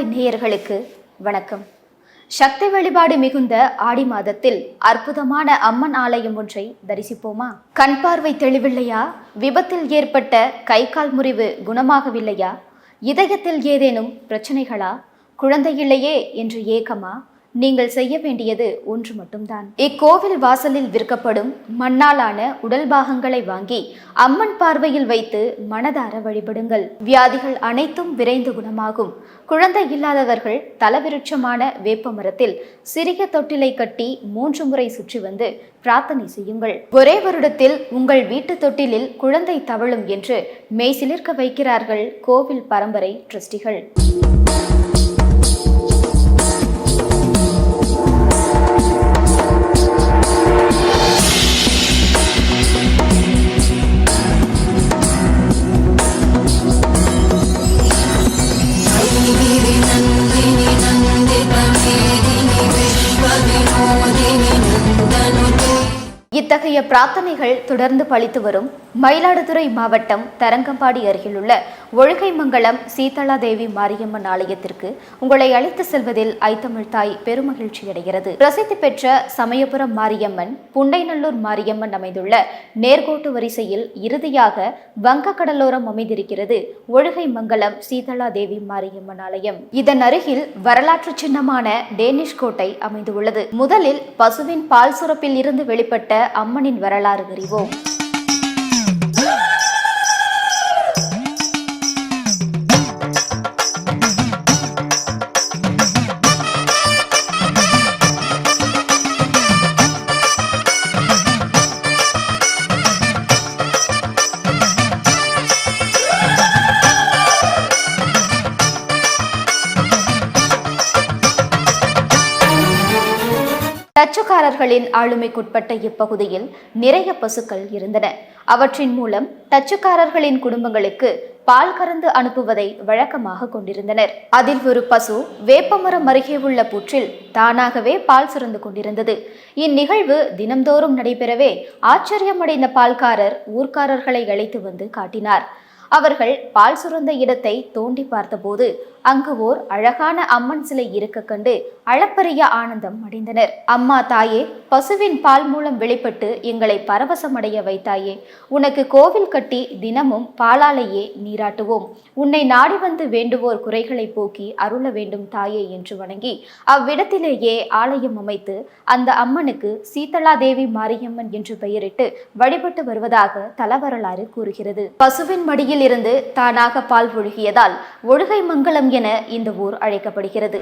ஐத்தமிழ்தாய் நேயர்களுக்கு வணக்கம். சக்தி வழிபாடு மிகுந்த ஆடி மாதத்தில் அற்புதமான அம்மன் ஆலயம் ஒன்றை தரிசிப்போமா? கண் பார்வை தெளிவில்லையா? விபத்தில் ஏற்பட்ட கை கால் முறிவு குணமாகவில்லையா? இதயத்தில் ஏதேனும் பிரச்சனைகளா? குழந்தை இல்லையே என்று ஏக்கமா? நீங்கள் செய்ய வேண்டியது ஒன்று மட்டும்தான். இக்கோவில் வாசலில் விற்கப்படும் மண்ணாலான உடல் பாகங்களை வாங்கி அம்மன் பார்வையில் வைத்து மனதார வழிபடுங்கள். வியாதிகள் அனைத்தும் விரைந்து குணமாகும். குழந்தை இல்லாதவர்கள் தலவிருட்சமான வேப்ப மரத்தில் சிறிய தொட்டிலை கட்டி மூன்று முறை சுற்றி வந்து பிரார்த்தனை செய்யுங்கள். ஒரே வருடத்தில் உங்கள் வீட்டு தொட்டிலில் குழந்தை தவழும் என்று மெய்சிலிர்க்க வைக்கிறார்கள் கோவில் பரம்பரை ட்ரஸ்டிகள். இத்தகைய பிரார்த்தனைகள் தொடர்ந்து பழித்து வரும் மயிலாடுதுறை மாவட்டம் தரங்கம்பாடி அருகிலுள்ள ஒழுகைமங்கலம் சீதளாதேவி மாரியம்மன் ஆலயத்திற்கு உங்களை அழைத்து செல்வதில் ஐத்தமிழ் தாய் பெருமகிழ்ச்சி அடைகிறது பிரசித்தி பெற்ற சமயபுரம் மாரியம்மன் புண்டைநல்லூர் மாரியம்மன் அமைந்துள்ள நேர்கோட்டு வரிசையில் இறுதியாக வங்கக்கடலோரம் அமைந்திருக்கிறது ஒழுகைமங்கலம் சீதளாதேவி மாரியம்மன் ஆலயம். இதன் அருகில் வரலாற்று சின்னமான டேனிஷ் கோட்டை அமைந்துள்ளது. முதலில் பசுவின் பால் சுரப்பில் இருந்து வெளிப்பட்ட அம்மனின் வரலாறு அறிவோம். டச்சுக்காரர்களின் ஆளுமைக்குட்பட்ட இப்பகுதியில் நிறைய பசுக்கள் இருந்தன. அவற்றின் மூலம் டச்சுக்காரர்களின் குடும்பங்களுக்கு பால் கறந்து அனுப்புவதை வழக்கமாக கொண்டிருந்தனர். அதில் ஒரு பசு வேப்பமரம் அருகே உள்ள புற்றில் தானாகவே பால் சுரந்து கொண்டிருந்தது. இந்நிகழ்வு தினம்தோறும் நடைபெறவே ஆச்சரியமடைந்த பால்காரர் ஊர்க்காரர்களை அழைத்து வந்து காட்டினார். அவர்கள் பால் சுரந்த இடத்தை தோண்டி பார்த்தபோது அங்கு ஓர் அழகான அம்மன் சிலை இருக்க கண்டு அளப்பரிய ஆனந்தம் அடைந்தனர். அம்மா தாயே பசுவின் பால் மூலம் வெளிப்பட்டு எங்களை பரவசமடைய வைத்தாயே உனக்கு கோவில் கட்டி தினமும் பாலாலேயே நீராட்டுவோம். உன்னை நாடி வந்து வேண்டுவோர் குறைகளை போக்கி அருள வேண்டும் தாயே என்று வணங்கி அவ்விடத்திலேயே ஆலயம் அமைத்து அந்த அம்மனுக்கு சீதளாதேவி மாரியம்மன் என்று பெயரிட்டு வழிபட்டு வருவதாக தலவரலாறு கூறுகிறது. பசுவின் மடியில் இருந்து தானாக பால் ஒழுகியதால் ஒழுகை மங்கலம் என இந்த ஊர் அழைக்கப்படுகிறது.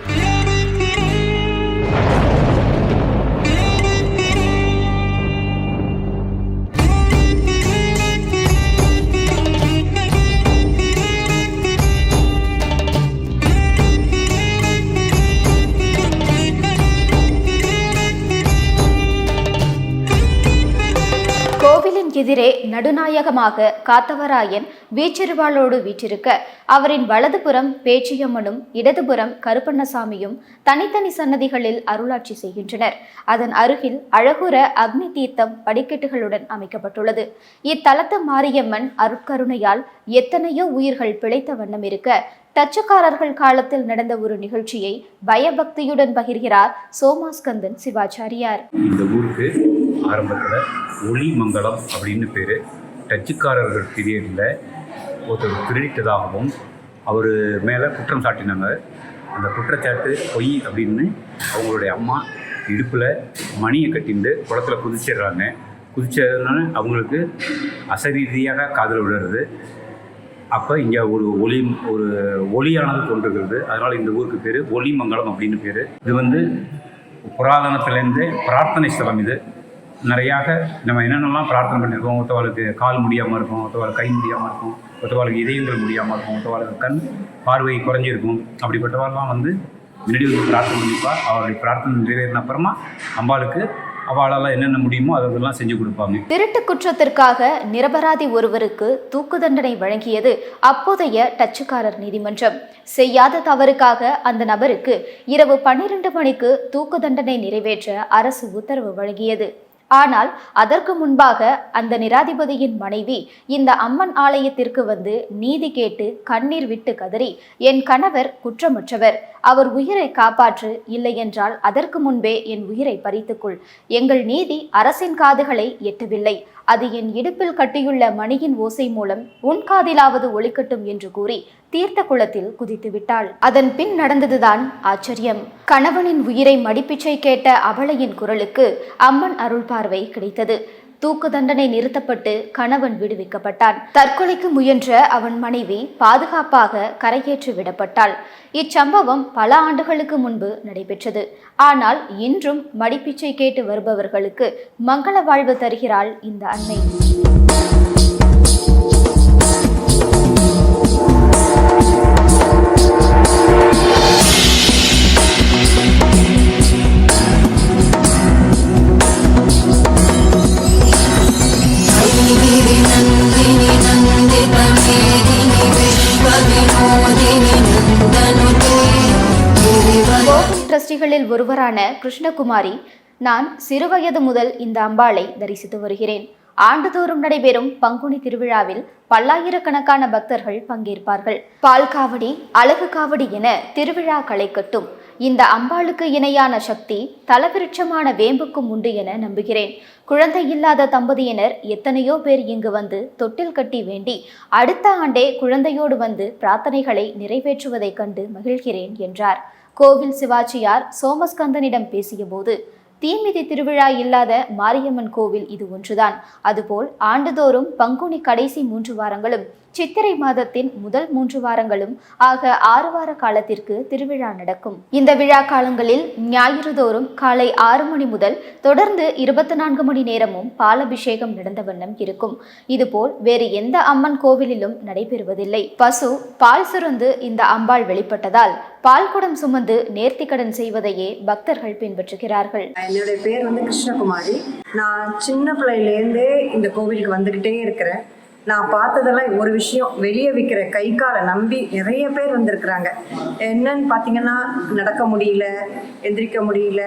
எதிரே நடுநாயகமாக காத்தவராயன் வீச்சிறுவாளோடு வீற்றிருக்க அவரின் வலதுபுறம் பேச்சியம்மனும் இடதுபுறம் கருப்பண்ணசாமியும் தனித்தனி சன்னதிகளில் அருளாட்சி செய்கின்றனர். அதன் அருகில் அழகுற அக்னி தீர்த்தம் படிக்கட்டுகளுடன் அமைக்கப்பட்டுள்ளது. இத்தலத்து மாரியம்மன் அருட்கருணையால் எத்தனையோ உயிர்கள் பிழைத்த வண்ணம் இருக்க டச்சுக்காரர்கள் காலத்தில் நடந்த ஒரு நிகழ்ச்சியை பயபக்தியுடன் பகிர்கிறார் சோமாஸ்கந்தன் சிவாச்சாரியார். இந்த ஊருக்கு ஆரம்பத்தில் ஒளிமங்கலம் அப்படின்னு பேர். டச்சுக்காரர்கள் பீரியடில் ஒருத்தர் திருடித்ததாகவும் அவர் மேலே குற்றம் சாட்டினாங்க. அந்த குற்றச்சாட்டு பொய் அப்படின்னு அவங்களுடைய அம்மா இடுப்பில் மணியை கட்டிண்டு குளத்துல குதிச்சிடுறாங்க. குதிச்சதுனால அவங்களுக்கு அசரீதியாக காதல் விழுறது. அப்போ இங்கே ஒரு ஒளி ஒரு ஒளியானது தோன்றுகிறது. அதனால் இந்த ஊருக்கு பேர் ஒளிமங்கலம் அப்படின்னு பேர். இது வந்து புராதனத்திலேருந்தே பிரார்த்தனை ஸ்தலம் இது. நிறையாக நம்ம என்னென்னலாம் பிரார்த்தனை பண்ணியிருக்கோம்? ஒருத்தவாளுக்கு கால் முடியாமல் இருக்கும் ஒருத்தவாளுக்கு கை முடியாமல் இருக்கும் ஒருத்தவாளுக்கு இதயங்கள் முடியாமல் இருக்கும் ஒருத்தவாளுக்கு கண் பார்வை குறைஞ்சிருக்கும். அப்படிப்பட்டவாள்லாம் வந்து முன்னாடி வந்து பிரார்த்தனை பண்ணிப்பா அவருடைய பிரார்த்தனை நிறைவேறின அப்புறமா அம்பாளுக்கு அவளால் என்னென்ன முடியுமோ அதெல்லாம் செஞ்சு கொடுப்பாங்க. திருட்டு குற்றத்திற்காக நிரபராதி ஒருவருக்கு தூக்கு தண்டனை வழங்கியது அப்போதைய டச்சுக்காரர் நீதிமன்றம். செய்யாத தவறுக்காக அந்த நபருக்கு இரவு பன்னிரண்டு மணிக்கு தூக்கு தண்டனை நிறைவேற்ற அரசு உத்தரவு வழங்கியது. ஆனால் அதற்கு முன்பாக அந்த நிராதிபதியின் மனைவி இந்த அம்மன் ஆலயத்திற்கு வந்து நீதி கேட்டு கண்ணீர் விட்டு கதறி என் கணவர் குற்றமற்றவர். அவர் உயிரை காப்பாற்று இல்லையென்றால் அதற்கு முன்பே என் உயிரை பறித்துக்கொள் எங்கள் நீதி அரசின் காதுகளை எட்டவில்லை. அது என் இடுப்பில் கட்டியுள்ள மணியின் ஓசை மூலம் உன் காதிலாவது ஒலிக்கட்டும் என்று கூறி தீர்த்த குளத்தில் குதித்து விட்டாள். அதன் பின் நடந்ததுதான் ஆச்சரியம். கணவனின் உயிரை மடிப்பிச்சை கேட்ட அவளையின் குரலுக்கு அம்மன் அருள் பார்வை கிடைத்தது. தூக்கு தண்டனை நிறுத்தப்பட்டு கணவன் விடுவிக்கப்பட்டான். தற்கொலைக்கு முயன்ற அவன் மனைவி பாதுகாப்பாக கரையேற்றி விடப்பட்டாள். இச்சம்பவம் பல ஆண்டுகளுக்கு முன்பு நடைபெற்றது. ஆனால் இன்றும் மடிப்பிச்சை கேட்டு வருபவர்களுக்கு மங்கள வாழ்வு தருகிறாள் இந்த அன்னை. டிரஸ்டிகளில் ஒருவரான கிருஷ்ணகுமாரி நான் சிறுவயது முதல் இந்த அம்பாளை தரிசித்து வருகிறேன். ஆண்டுதோறும் நடைபெறும் பங்குனி திருவிழாவில் பல்லாயிரக்கணக்கான பக்தர்கள் பங்கேற்பார்கள். பால் காவடி அழகு காவடி என திருவிழா களை கட்டும் இந்த அம்பாளுக்கு இணையான சக்தி தலவிருட்சமான வேம்புக்கும் உண்டு என நம்புகிறேன். குழந்தை இல்லாத தம்பதியினர் எத்தனையோ பேர் இங்கு வந்து தொட்டில் கட்டி வேண்டி அடுத்த ஆண்டே குழந்தையோடு வந்து பிரார்த்தனைகளை நிறைவேற்றுவதைக் கண்டு மகிழ்கிறேன் என்றார். கோவில் சிவாச்சியார் சோமஸ்கந்தனிடம் பேசியபோது தீமிதி திருவிழா இல்லாத மாரியம்மன் கோவில் இது ஒன்றுதான். அதுபோல் ஆண்டுதோறும் பங்குனி கடைசி மூன்று வாரங்களும் சித்திரை மாதத்தின் முதல் மூன்று வாரங்களும் ஆக ஆறு வார காலத்திற்கு திருவிழா நடக்கும். இந்த விழா காலங்களில் ஞாயிறு தோறும் காலை ஆறு மணி முதல் தொடர்ந்து இருபத்தி நான்கு மணி நேரமும் பாலபிஷேகம் நடந்த வண்ணம் இருக்கும். இதுபோல் வேறு எந்த அம்மன் கோவிலிலும் நடைபெறுவதில்லை. பசு பால் சுரந்து இந்த அம்பாள் வெளிப்பட்டதால் பால் குடம் சுமந்து நேர்த்திக்கடன் செய்வதையே பக்தர்கள் பின்பற்றுகிறார்கள். என்னுடைய பேர் வந்து கிருஷ்ணகுமாரி. நான் சின்ன பிள்ளையிலேருந்தே இந்த கோவிலுக்கு வந்துகிட்டே இருக்கிறேன். நான் பார்த்ததெல்லாம் ஒரு விஷயம் வெளியே விற்கிற கை காலை நம்பி நிறைய பேர் வந்திருக்கிறாங்க. என்னன்னு பார்த்தீங்கன்னா நடக்க முடியல எந்திரிக்க முடியல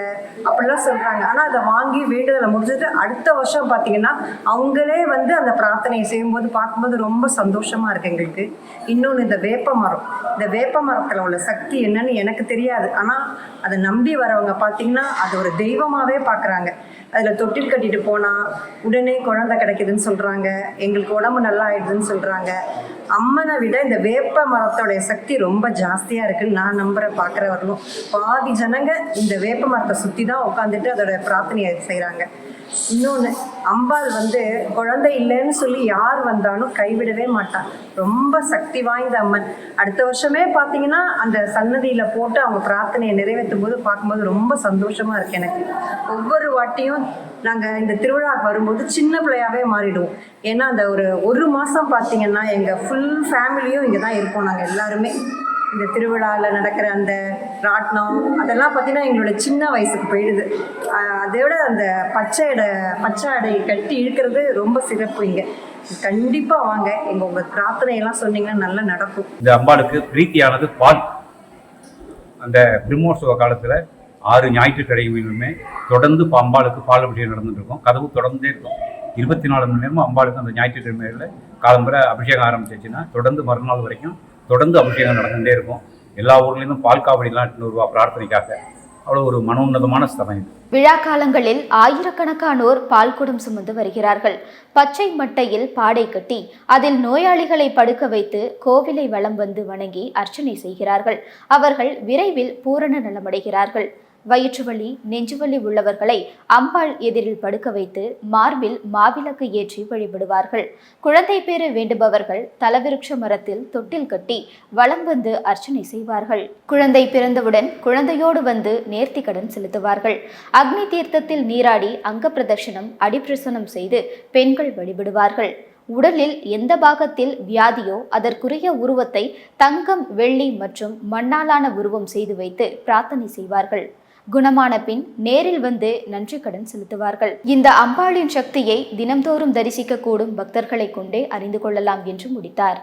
அப்படிலாம் சொல்கிறாங்க ஆனால் அதை வாங்கி வேண்டுதலை முடிச்சுட்டு அடுத்த வருஷம் பார்த்தீங்கன்னா அவங்களே வந்து அந்த பிரார்த்தனையை செய்யும்போது பார்க்கும்போது ரொம்ப சந்தோஷமாக இருக்குது எங்களுக்கு. இன்னொன்று இந்த வேப்ப மரம். இந்த வேப்ப மரத்தில் உள்ள சக்தி என்னன்னு எனக்கு தெரியாது. ஆனால் அதை நம்பி வரவங்க பார்த்தீங்கன்னா அது ஒரு தெய்வமாகவே பார்க்குறாங்க. அதில் தொட்டில் கட்டிட்டு போனால் உடனே குழந்தை கிடைக்குதுன்னு சொல்கிறாங்க எங்களுக்கு உடம்பு நல்லா ஆயிடுதுன்னு சொல்கிறாங்க அம்மனை விட இந்த வேப்ப மரத்தோடைய சக்தி ரொம்ப ஜாஸ்தியாக இருக்குன்னு நான் நம்புகிறேன் பார்க்குற வரலும் பாதி ஜனங்க இந்த வேப்ப மரத்தை சுற்றி தான் உட்காந்துட்டு அதோட பிரார்த்தனையை செய்கிறாங்க இன்னொன்று அம்பாள் வந்து குழந்தை இல்லைன்னு சொல்லி யார் வந்தாலும் கைவிடவே மாட்டான் ரொம்ப சக்தி வாய்ந்த அம்மன். அடுத்த வருஷமே பார்த்தீங்கன்னா அந்த சன்னதியில் போட்டு அவங்க பிரார்த்தனையை நிறைவேற்றும் போது பார்க்கும்போது ரொம்ப சந்தோஷமாக இருக்கு எனக்கு. ஒவ்வொரு வாட்டியும் நாங்கள் இந்த திருவிழாவுக்கு வரும்போது சின்ன பிள்ளையாகவே மாறிடுவோம். ஏன்னா அந்த ஒரு ஒரு மாதம் பார்த்தீங்கன்னா எங்கள் ஃபுல் ஃபேமிலியும் இங்கே தான் இருப்போம் நாங்கள் எல்லாருமே. இந்த திருவிழாவில் நடக்கிற அந்த ராட்டினம் அதெல்லாம் பார்த்தீங்கன்னா எங்களோட சின்ன வயசுக்கு போயிடுது. அதோட அதை விட அந்த பச்சை அடை பச்சை அடை கட்டி இழுக்கிறது ரொம்ப சிறப்பு இங்கே. கண்டிப்பாக வாங்க. எங்கள் உங்கள் பிரார்த்தனையெல்லாம் சொன்னீங்கன்னா நல்லா நடக்கும். இந்த அம்பாளுக்கு பிரீத்தியானது பால். அந்த பிரம்மோற்சவ காலத்தில் ஆறு ஞாயிற்றுக்கிழமையுமே தொடர்ந்து இப்போ அம்பாளுக்கு பால் அபிஷேகம் நடந்துட்டு இருக்கும். கதவு தொடர்ந்தே இருக்கும். இருபத்தி நாலு மணி நேரமும் அம்பாளுக்கு அந்த ஞாயிற்றுக்கிழமைகளில் காலம்புரை அபிஷேகம் ஆரம்பிச்சிச்சுன்னா தொடர்ந்து மறுநாள் வரைக்கும் தொடர்ந்து அபிஷேகம் நடந்துகிட்டே இருக்கும். எல்லா ஊர்லேருந்தும் பால் காவடிலாம் எட்டுநூறு ரூபா பிரார்த்தனைக்காக. அவ்வளோ ஒரு மனோன்னதமான ஸ்தலம் இது. விழா காலங்களில் ஆயிரக்கணக்கானோர் பால்குடம் சுமந்து வருகிறார்கள். பச்சை மட்டையில் பாடை கட்டி அதில் நோயாளிகளை படுக்க வைத்து கோவிலை வலம் வந்து வணங்கி அர்ச்சனை செய்கிறார்கள். அவர்கள் விரைவில் பூரண நலமடைகிறார்கள். வயிற்றுவலி நெஞ்சுவலி உள்ளவர்களை அம்பாள் எதிரில் படுக்க வைத்து மார்பில் மாவிளக்கு ஏற்றி வழிபடுவார்கள். குழந்தை பேறு வேண்டுபவர்கள் தலவிருட்ச மரத்தில் தொட்டில் கட்டி வலம் வந்து அர்ச்சனை செய்வார்கள். குழந்தை பிறந்தவுடன் குழந்தையோடு வந்து நேர்த்தி கடன் செலுத்துவார்கள். அக்னி தீர்த்தத்தில் நீராடி அங்க பிரதர்ஷனம் அடிப்பிரசனம் செய்து பெண்கள் வழிபடுவார்கள். உடலில் எந்த பாகத்தில் வியாதியோ அதற்குரிய உருவத்தை தங்கம் வெள்ளி மற்றும் மண்ணாலான உருவம் செய்து வைத்து பிரார்த்தனை செய்வார்கள். குணமான பின் நேரில் வந்து நன்றி கடன் செலுத்துவார்கள். இந்த அம்பாளின் சக்தியை தினம்தோறும் தரிசிக்க கூடும் பக்தர்களை கொண்டே அறிந்து கொள்ளலாம் என்று முடித்தார்.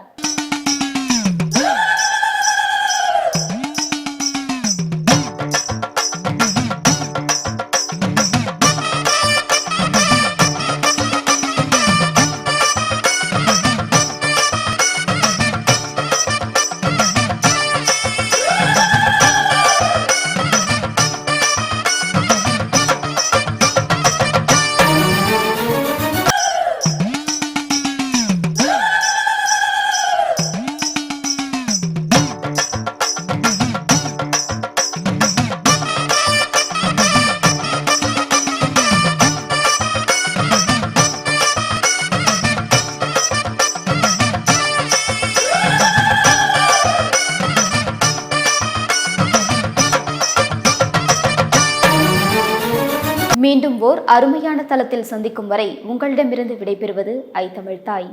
அருமையான தளத்தில் சந்திக்கும் வரை உங்களிடமிருந்து விடைபெறுவது ஐ தமிழ் தாய்.